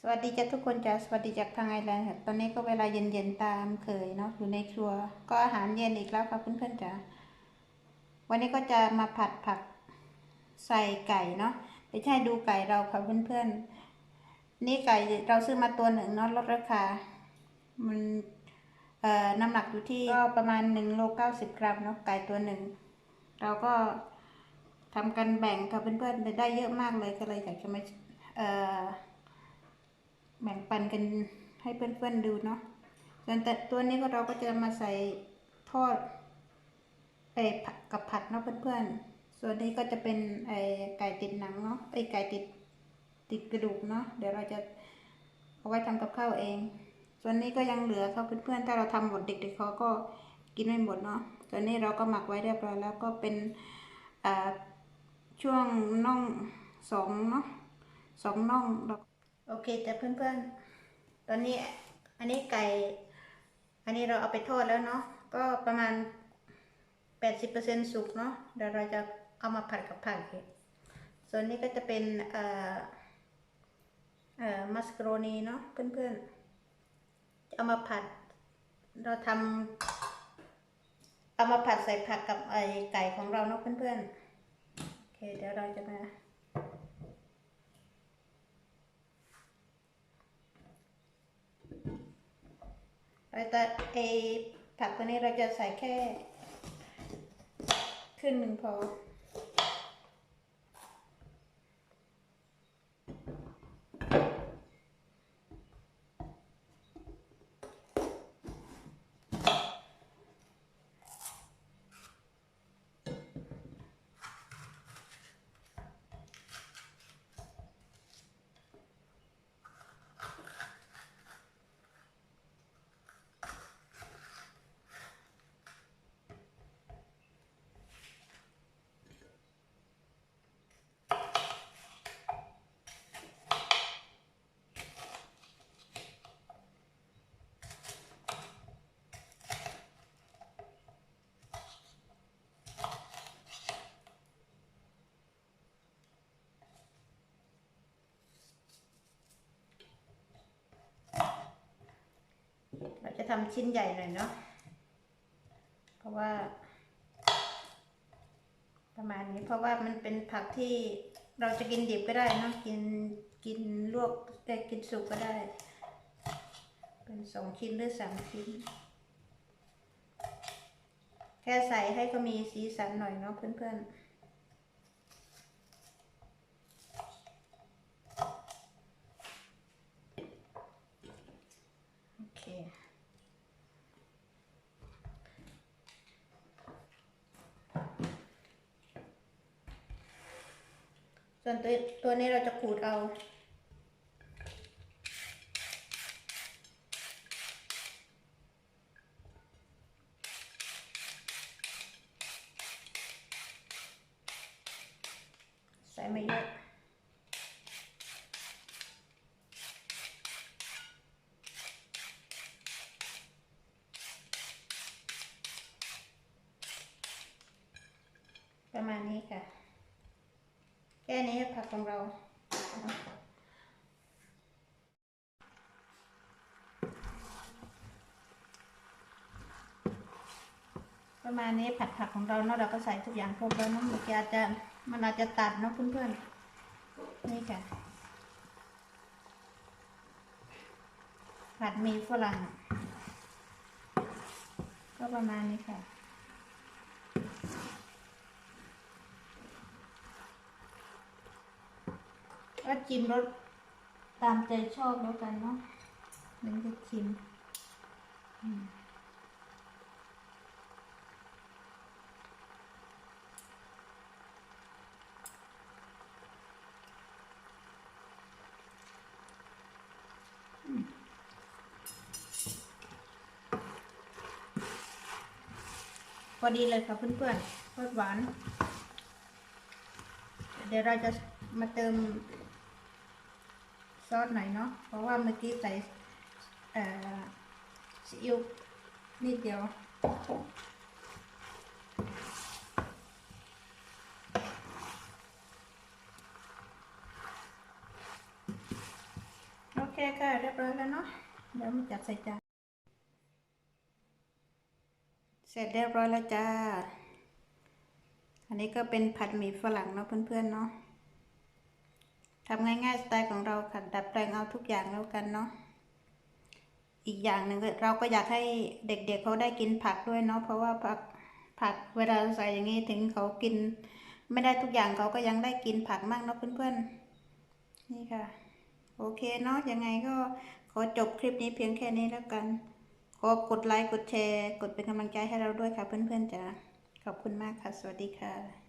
สวัสดีจ้ะทุกคนจ้ะสวัสดีจากทางไอแลนด์ค่ะตอนนี้ก็เวลาเย็นๆตามเคยเนาะอยู่ในครัว ก็อาหารเย็นอีกแล้วค่ะเพื่อนๆจ้ะวันนี้ก็จะมาผัดผักใส่ไก่เนาะเดี๋ยวจะให้ดูไก่เราค่ะเพื่อนๆนี่ไก่เราซื้อมาตัวหนึ่งเนาะลดราคา มันเอ่อน้ำหนักอยู่ที่ก็ประมาณหนึ่งโลเก้าสิบกรัมเนาะไก่ตัวหนึ่งเราก็ทำกันแบ่งกับเพื่อนๆได้เยอะมากเลยก็เลยอยากจะมาเอ่อ แบ่งปันกันให้เพื่อนๆดูเนาะส่วนแต่ตัวนี้ก็เราก็จะมาใส่ทอดไอ้กับผัดเนาะเพื่อนๆ ส่วนนี้ก็จะเป็นไอ้ไก่ติดหนังเนาะไอ้ไก่ติดติดกระดูกเนาะเดี๋ยวเราจะเอาไว้ทำกับข้าวเอง ส่วนนี้ก็ยังเหลือครับเพื่อนๆ ถ้าเราทำหมดเด็กๆเขาก็กินไม่หมดเนาะส่วนนี้เราก็หมักไว้เรียบร้อยแล้วก็เป็นช่วงน่องสองเนาะสองน่องเรา โอเคจ้ะเพื่อนๆ ตอนนี้อันนี้ไก่ อันนี้เราเอาไปทอดแล้วเนาะ ก็ประมาณแปดสิบเปอร์เซ็นสุกเนาะ เดี๋ยวเราจะเอามาผัดกับผักส่วนนี้ก็จะเป็นเอ่อเอ่อมัสกโรนีเนาะเพื่อนๆ เอามาผัด เราทำเอามาผัดใส่ผักกับไอไก่ของเราเนาะเพื่อนๆ โอเคเดี๋ยวเราจะมา เราจะไอผักตัวนี้เราจะใส่แค่ ขึ้นหนึ่งพอ เราจะทำชิ้นใหญ่หน่อยเนาะเพราะว่า ประมาณนี้เพราะว่ามันเป็นผักที่เราจะกินดิบก็ได้เนอะกินกินลวกได้กินสุกก็ได้ เป็นสองชิ้นหรือสามชิ้น แค่ใส่ให้ก็มีสีสันหน่อยเนาะเพื่อนๆ โอเค ส่วนตัวตัวนี้เราจะขูดเอาใส่ไม่เยอะ ประมาณนี้ค่ะ แค่นี้ผักของเราประมาณนี้ผัดผักของเราเนาะเราก็ใส่ทุกอย่างครบแล้วเนาะเมื่อกี้อาจจะมันอาจจะตัดเนาะเพื่อนๆนี่ค่ะ ผัดมีฝรั่งก็ประมาณนี้ค่ะ ก็ชิมรสตามใจชอบแล้วกันเนาะมันจะชิมพอดีเลยค่ะเพื่อนๆรสหวาน เดี๋ยวเราจะมาเติม ซอสหน่อยเนาะ เพราะว่าเมื่อกี้ใส่เอ่อซีอิ๊วนิดเดียว โอเคเคค่ะ เรียบร้อยแล้วเนาะ เดี๋ยวมาจัดใส่จาน เสร็จเรียบร้อยแล้วจ้า อันนี้ก็เป็นผัดหมี่ฝรั่งเนาะเพื่อนๆเนาะ ทำง่ายๆสไตล์ของเราค่ะดัดแปลงเอาทุกอย่างแล้วกันเนาะอีกอย่างหนึ่งเราก็อยากให้เด็กๆเขาได้กินผักด้วยเนาะเพราะว่าผักผักเวลาใส่อย่างนี้ถึงเขากิน ไม่ได้ทุกอย่างเขาก็ยังได้กินผักมากเนาะเพื่อนๆนี่ค่ะ โอเคเนาะยังไงก็ขอจบคลิปนี้เพียงแค่นี้แล้วกันขอกดไลค์กดแชร์ กดเป็นกำลังใจให้เราด้วยค่ะเพื่อนๆจ้ะขอบคุณมากค่ะ สวัสดีค่ะ